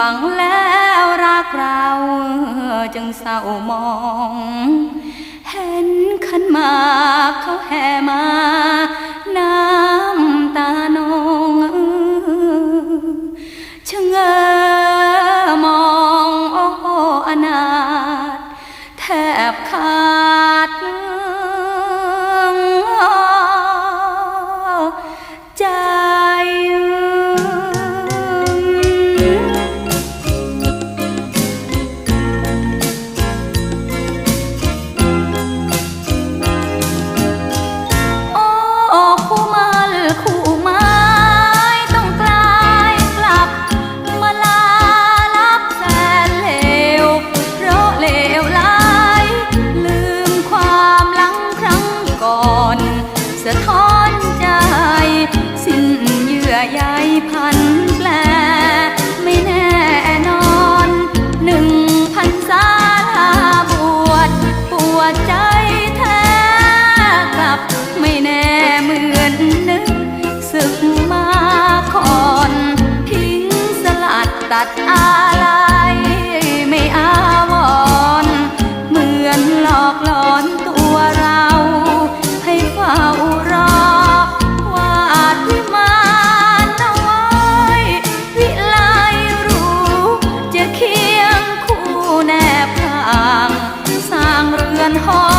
หวังแล้วรักเราจึงเศร้ามอง เห็นขันมาเขาแห่มาน้า ตัดอะไรไม่อาวรเหมือนหลอกหลอนตัวเรา ให้เฝ้ารอวาดวิมานเอาไว้วิไลรู้ จะเคียงคู่แนบทาง สร้างเรือนหอ